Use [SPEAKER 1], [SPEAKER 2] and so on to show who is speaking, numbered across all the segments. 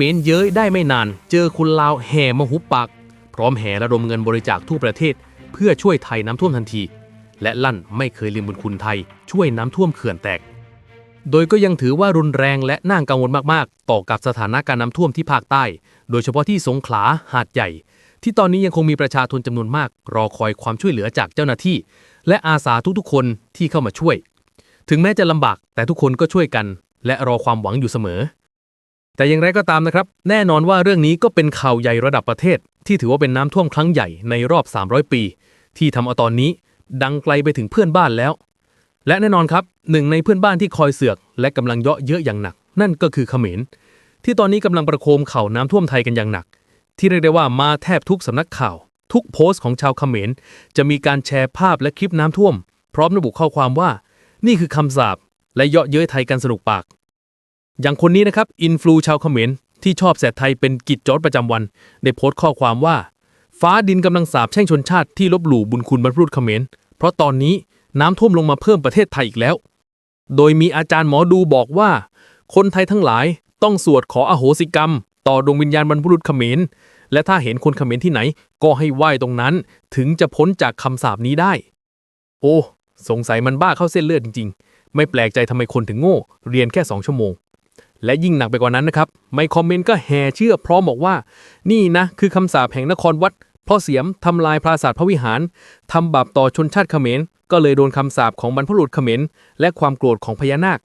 [SPEAKER 1] มรเย้ยได้ไม่นาน เจอคนลาวแห่มาหุบปากพร้อมแห่ระดมเงินบริจาคทั่วประเทศ เพื่อช่วยไทยน้ำท่วมทันที และลั่นไม่เคยลืมบุญคุณไทย ช่วยน้ำท่วมเขื่อนแตก โดยก็ยังถือว่ารุนแรงและน่ากังวลมากๆ ต่อกับสถานการณ์น้ำท่วมที่ภาคใต้ โดยเฉพาะที่สงขลาหาดใหญ่ ที่ตอนนี้ยังคงมีประชาชนจำนวนมาก รอคอยความช่วยเหลือจากเจ้าหน้าที่ และอาสาทุกๆ คนที่เข้ามาช่วย ถึงแม้จะลำบากแต่ทุกคนก็ช่วยกัน และรอความหวังอยู่เสมอ แต่อย่างไรก็ตามนะครับ แน่นอนว่าเรื่องนี้ก็เป็นข่าวใหญ่ระดับประเทศ ที่ถือว่าเป็นน้ำท่วมครั้งใหญ่ในรอบ 300 ปี ที่ทำเอาตอนนี้ ดังไกลไปถึงเพื่อนบ้านแล้ว และแน่นอนครับหนึ่งในเพื่อนบ้านที่คอยเสือกและกำลังเยาะเยอะอย่างหนัก นั่นก็คือเขมรที่ตอนนี้กำลังประโคมข่าวน้ำท่วมไทยกันอย่างหนัก ที่เรียกได้ว่ามาแทบทุกสำนักข่าว ทุกโพสต์ของชาวเขมร จะมีการแชร์ภาพและคลิปน้ำท่วม พร้อมระบุข้อความว่า นี่คือคำสาปและเยาะเย้ยไทยกันสนุกปาก อย่างคนนี้นะครับอินฟลูชาวเขมรที่ชอบแสดไทยเป็นกิจจดประจำวัน ได้โพสต์ข้อความว่า ฟ้าดินกำลังสาบแช่งชนชาติที่ลบหลู่บุญคุณบรรพบุรุษเขมร เพราะตอนนี้น้ำท่วมลงมาเพิ่มประเทศไทยอีกแล้ว โดยมีอาจารย์หมอดูบอกว่า คนไทยทั้งหลายต้องสวดขออโหสิกรรม ต่อดวงวิญญาณบรรพบุรุษเขมร และถ้าเห็นคนเขมรที่ไหน ก็ให้ไหว้ตรงนั้น ถึงจะพ้นจากคำสาปนี้ได้ โอ้ สงสัยมันบ้าเข้าเส้นเลือดจริง ๆ ไม่แปลกใจทำไมคนถึงโง่ เรียนแค่2ชั่วโมง และยิ่งหนักไปกว่านั้นนะครับ ไม่คอมเมนต์ก็แห่เชื่อพร้อมบอกว่า นี่นะ คือคำสาปแห่งนครวัดเพราะเสียมทำลายปราสาทพระวิหารทำบาปต่อชนชาติเขมร ก็เลยโดนคำสาปของบรรพบุรุษเขมร และความโกรธของพญานาค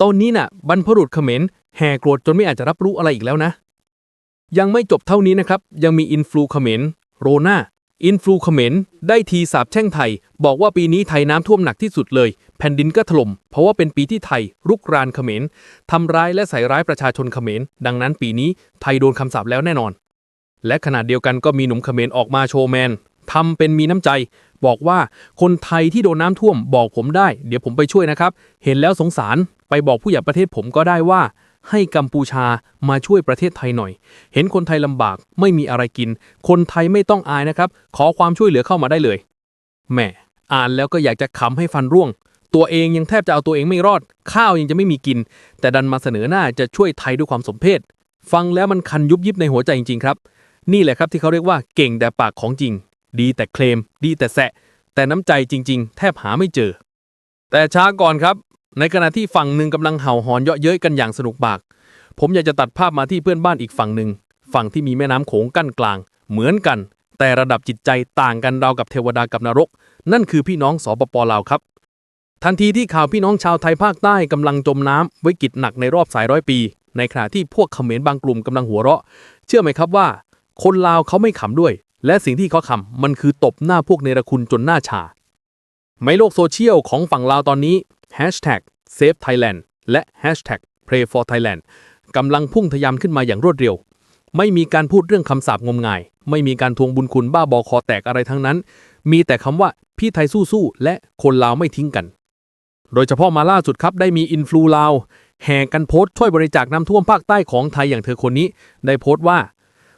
[SPEAKER 1] ตอนนี้น่ะบรรพบุรุษเขมรแห่โกรธจนไม่อาจจะรับรู้อะไรอีกแล้วนะ ยังไม่จบเท่านี้นะครับ ยังมีอินฟลูเขมรโรนา อินฟลูเขมรได้ทีสาบแช่งไทย บอกว่าปีนี้ไทยน้ำท่วมหนักที่สุดเลย แผ่นดินก็ถล่มเพราะว่าเป็นปีที่ไทยรุกรานเขมรทำร้ายและใส่ร้ายประชาชนเขมรดังนั้นปีนี้ไทยโดนคำสาปแล้วแน่นอน และขณะเดียวกันก็มีหนุ่มเขมรออกมาโชว์แมนทำเป็นมีน้ำใจ บอกว่าคนไทยที่โดนน้ำท่วมบอกผมได้ เดี๋ยวผมไปช่วยนะครับ เห็นแล้วสงสารไปบอกผู้ใหญ่ประเทศผมก็ได้ว่า ให้กัมพูชามาช่วยประเทศไทยหน่อย เห็นคนไทยลำบากไม่มีอะไรกิน คนไทยไม่ต้องอายนะครับ ขอความช่วยเหลือเข้ามาได้เลยแหม่อ่านแล้วก็อยากจะขำให้ฟันร่วง ตัวเองยังแทบจะเอาตัวเองไม่รอด ข้าวยังจะไม่มีกิน แต่ดันมาเสนอหน้าจะช่วยไทยด้วยความสมเพชฟังแล้วมันคันยุบยิบในหัวใจจริงๆครับ นี่แหละครับที่เขาเรียกว่าเก่งแต่ปากของจริง ดีแต่เคลม ดีแต่แสะ แต่น้ำใจจริง ๆ แทบหาไม่เจอ แต่ช้าก่อนครับ ในขณะที่ฝั่งหนึ่งกำลังเห่าหอนเยาะเย้ยกันอย่างสนุกปาก ผมอยากจะตัดภาพมาที่เพื่อนบ้านอีกฝั่งหนึ่ง ฝั่งที่มีแม่น้ำโขงกั้นกลาง เหมือนกัน แต่ระดับจิตใจต่างกันราวกับเทวดากับนรก นั่นคือพี่น้องสปปลาวครับ ทันทีที่ข่าวพี่น้องชาวไทยภาคใต้กำลังจมน้ำวิกฤตหนักในรอบสายร้อยปี ในขณะที่พวกเขมรบางกลุ่มกำลังหัวเราะ เชื่อไหมครับว่า คนลาวเขาไม่ขำด้วย และสิ่งที่เขาขำมันคือตบหน้าพวกเนรคุณจนหน้าชาในโลกโซเชียลของฝั่งลาวตอนนี้ Save Thailand และ Hashtag Pray for Thailand กำลังพุ่งทะยานขึ้นมาอย่างรวดเร็ว ไม่มีการพูดเรื่องคำสาปงมงาย ไม่มีการทวงบุญคุณบ้าบอคอแตกอะไรทั้งนั้น มีแต่คำว่าพี่ไทยสู้ๆและคนลาวไม่ทิ้งกัน โดยเฉพาะมาล่าสุดครับได้มีอินฟลูลาวแห่กันโพสต์ช่วยบริจาคน้ำท่วมภาคใต้ของไทยอย่างเธอคนนี้ ได้โพสต์ว่า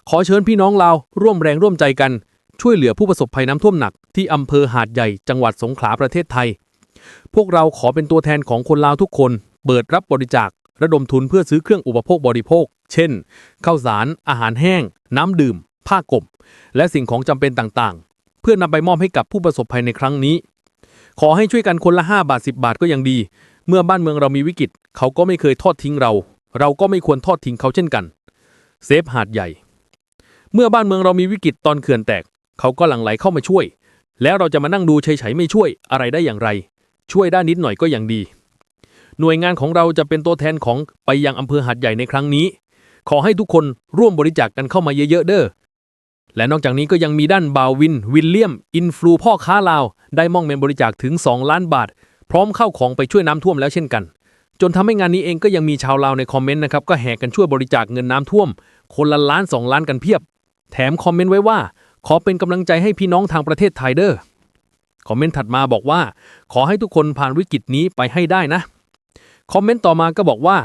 [SPEAKER 1] ขอเชิญพี่น้องลาวร่วมแรงร่วมใจกัน ช่วยเหลือผู้ประสบภัยน้ำท่วมหนักที่อำเภอหาดใหญ่จังหวัดสงขลาประเทศไทย พวกเราขอเป็นตัวแทนของคนลาวทุกคน เปิดรับบริจาคระดมทุนเพื่อซื้อเครื่องอุปโภคบริโภค เช่น ข้าวสาร อาหารแห้ง น้ำดื่ม ผ้ากบ และสิ่งของจำเป็นต่างๆ เพื่อนำไปมอบให้กับผู้ประสบภัยในครั้งนี้ ขอให้ช่วยกันคนละ 5 บาท 10 บาทก็ยังดี เมื่อบ้านเมืองเรามีวิกฤต เขาก็ไม่เคยทอดทิ้งเรา เราก็ไม่ควรทอดทิ้งเขาเช่นกัน เซฟหาดใหญ่ เมื่อบ้านเมืองเรามีวิกฤตตอนเขื่อนแตก เขาก็หลั่งไหลเข้ามาช่วย แล้วเราจะมานั่งดูเฉยๆไม่ช่วยอะไรได้อย่างไร ช่วยได้นิดหน่อยก็ยังดี หน่วยงานของเราจะเป็นตัวแทนของไปยังอำเภอหาดใหญ่ในครั้งนี้ ขอให้ทุกคนร่วมบริจาคกกันเข้ามาเยอะๆเด้อและนอกจากนี้ก็ยังมีด้านบาววิน วิลเลียม อินฟลูพ่อค้าลาว ได้มองเงินบริจาคถึง 2 ล้านบาท พร้อมเข้าของไปช่วยน้ำท่วมแล้วเช่นกัน จนทำให้งานนี้เองก็ยังมีชาวลาวในคอมเมนต์นะครับ ก็แห่กันช่วยบริจาคเงินน้ำท่วม คนละล้านสองล้านกันเพียบ แถมคอมเมนต์ไว้ว่า ขอเป็นกำลังใจให้พี่น้องทางประเทศไทยเด้อ คอมเมนต์ถัดมาบอกว่า ขอให้ทุกคนผ่านวิกฤตนี้ไปให้ได้นะ คอมเมนต์ต่อมาก็บอกว่า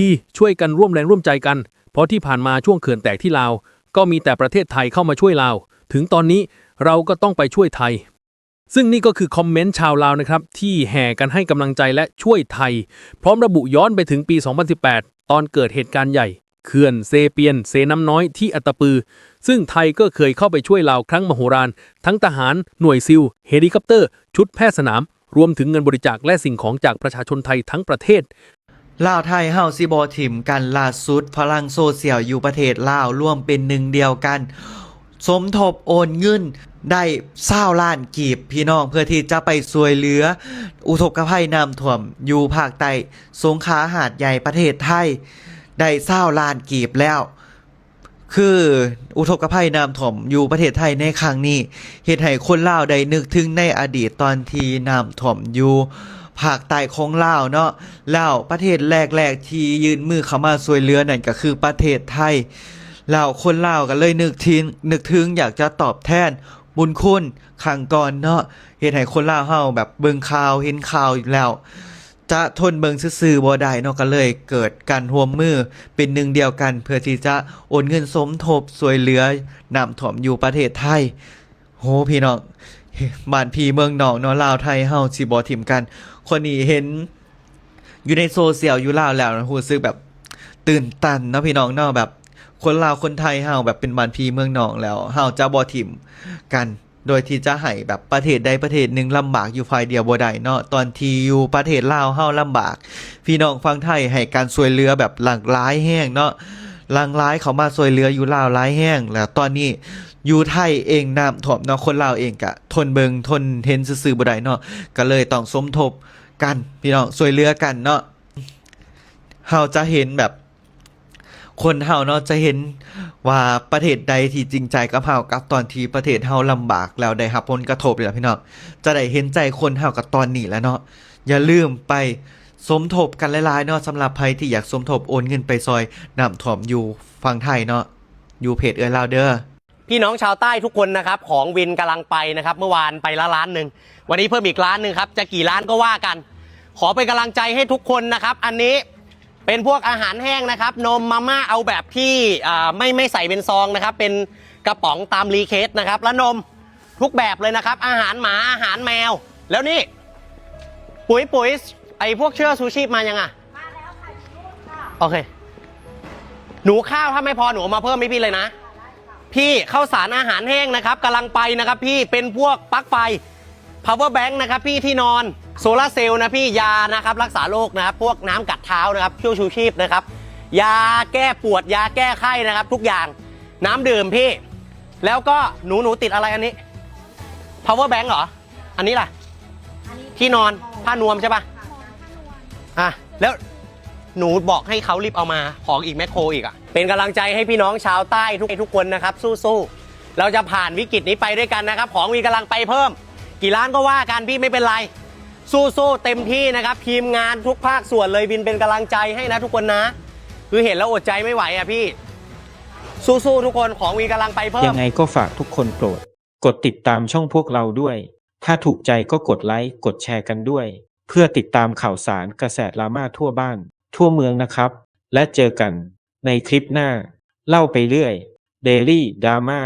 [SPEAKER 1] ดีๆ ช่วยกันร่วมแรงร่วมใจกัน เพราะที่ผ่านมาช่วงเขื่อนแตกที่ลาว ก็มีแต่ประเทศไทยเข้ามาช่วยลาว ถึงตอนนี้เราก็ต้องไปช่วยไทย ซึ่งนี่ก็คือคอมเมนต์ชาวลาวนะครับ ที่แห่กันให้กำลังใจและช่วยไทย พร้อมระบุย้อนไปถึงปี 2018 ตอนเกิดเหตุการณ์ใหญ่เขื่อนเซเปียน เซน้ำน้อยที่อัตตปือ ซึ่งไทยก็เคยเข้าไปช่วยลาวครั้งมโหฬารทั้งทหาร หน่วยซิล เฮลิคอปเตอร์ ชุดแพทย์สนาม รวมถึงเงินบริจาคและสิ่งของจากประชาชนไทยทั้งประเทศ
[SPEAKER 2] ลาวไทยเฮาสิบอถิ่มกันล่าสุดพลังโซเชียลอยู่ประเทศลาวร่วมเป็นหนึ่งเดียวกัน สมทบโอนเงินได้เศร้าล้านกีบพี่น้องเพื่อที่จะไปช่วยเหลือ อุทกภัยน้ำท่วม อยู่ภาคใต้สงขลาหาดใหญ่ประเทศไทย ได้เศร้าล้านกีบแล้ว คืออุทกภัยน้ำท่วมอยู่ประเทศไทยในครั้งนี้เหตุให้คนลาวได้นึกถึงในอดีตตอนที่น้ำท่วมอยู่ภาคใต้ของลาวเนาะลาวประเทศแรกๆที่ยืนมือเข้ามาช่วยเหลือนั่นก็คือประเทศไทยลาวคนลาวก็เลยนึกถึงนึกถึงอยากจะตอบแทนบุญคุณครั้งก่อนเนาะเหตุให้คนลาวเฮาแบบเบิ่งข่าวเห็นข่าวอยู่แล้ว จะทนเบิงซื่อๆบ่ได้เนาะก็เลยเกิดการร่วมมือเป็นหนึ่งเดียวกันเพื่อที่จะโอนเงินสมทบสวยเหลือน้ำถ่วมอยู่ประเทศไทยโหพี่น้องบ้านพี่เมืองนอกเนาะลาวไทยเฮาสิบ่ทิมกัน คนนี้เห็นอยู่ในโซเชียลอยู่ลาวแล้วนะรู้สึกแบบตื่นตันเนาะพี่น้องเนาะแบบ คนลาวคนไทยเฮาแบบเป็นบ้านพี่เมืองนอกแล้วเฮาจะบ่ทิมกัน โดยที่จะให้แบบประเทศใดประเทศหนึ่งลำบากอยู่ฝ่ายเดียวบ่ได้เนาะตอนที่อยู่ประเทศลาวเฮาลำบาก พี่น้องฟังไทยให้การช่วยเหลือแบบหลากหลายแห้งเนาะหลากหลายเขามาช่วยเหลืออยู่ลาวหลายแห้งแล้วตอนนี้อยู่ไทยเองน้ำท่วมเนาะคนลาวเองกะทนเบิงทนเห็นซื่อๆบ่ได้เนาะก็เลยต้องสมทบกันพี่น้องช่วยเหลือกันเนาะเฮาจะเห็นแบบ คนเฮาเนาะจะเห็นว่าประเทศใดที่จริงใจกับเฮากับตอนที่ประเทศเฮาลำบากแล้วได้รับผลกระทบเลยล่ะพี่น้องจะได้เห็นใจคนเฮากับตอนนี้แล้วเนาะอย่าลืมไปสมทบกันหลายๆเนาะสำหรับใครที่อยากสมทบโอนเงินไปซอยน้ำถ่วมอยู่ฝั่งไทยเนาะอยู่เพจเอื้อลาวเด้อ
[SPEAKER 3] พี่น้องชาวใต้ทุกคนนะครับของวินกำลังไปนะครับ เมื่อวานไปละล้านหนึ่งวันนี้เพิ่มอีกล้านหนึ่งครับจะกี่ล้านก็ว่ากัน ขอเป็นกำลังใจให้ทุกคนนะครับ อันนี้ เป็นพวกอาหารแห้งนะครับ นมมาม่าเอาแบบที่อ่าไม่ไม่ใส่เป็นซองนะครับ เป็นกระป๋องตามรีเคสนะครับ แล้วนมทุกแบบเลยนะครับ อาหารหมาอาหารแมว แล้วนี่ ปุ๋ยปุ๋ยไอพวกเชือกซูชีพมายังอะ
[SPEAKER 4] มาแล้วค่ะลูกค่ะ
[SPEAKER 3] โอเค หนูข้าวถ้าไม่พอหนูเอามาเพิ่มให้พี่เลยนะ พี่ข้าวสารอาหารแห้งนะครับกำลังไปนะครับพี่เป็นพวกปลั๊กไฟ power bank นะครับพี่ที่นอน โซลาร์เซลล์นะพี่ยานะครับรักษาโรคนะครับพวกน้ำกัดเท้านะครับช่วยชูชีพนะครับยาแก้ปวดยาแก้ไข้นะครับ ทุกอย่างน้ำดื่มพี่ แล้วก็หนูหนูติดอะไรอันนี้ power bank เหรอ อันนี้ล่ะ
[SPEAKER 4] อันนี้
[SPEAKER 3] ที่นอนผ้านวมใช่ปะอะแล้วหนูบอกให้เขารีบเอามาของอีกแมคโครอีกอะเป็นกำลังใจให้พี่น้องชาวใต้ทุกทุกคนนะครับ สู้ๆเราจะผ่านวิกฤตนี้ไปด้วยกันนะครับ ของมีกำลังไปเพิ่ม กี่ล้านก็ว่ากันพี่ไม่เป็นไร สู้ๆเต็มที่นะครับทีมงานทุกภาคส่วนเลยบินเป็นกำลังใจให้นะทุกคนนะ คือเห็นแล้วอดใจไม่ไหวอะพี่ สู้ๆทุกคนของมีกำลังไปเพิ่มยั
[SPEAKER 5] งไงก็ฝากทุกคนโปรด กดติดตามช่องพวกเราด้วย ถ้าถูกใจก็กดไลค์กดแชร์กันด้วย เพื่อติดตามข่าวสารกระแสดราม่าทั่วบ้าน ทั่วเมืองนะครับ และเจอกันในคลิปหน้า เล่าไปเรื่อย Daily Drama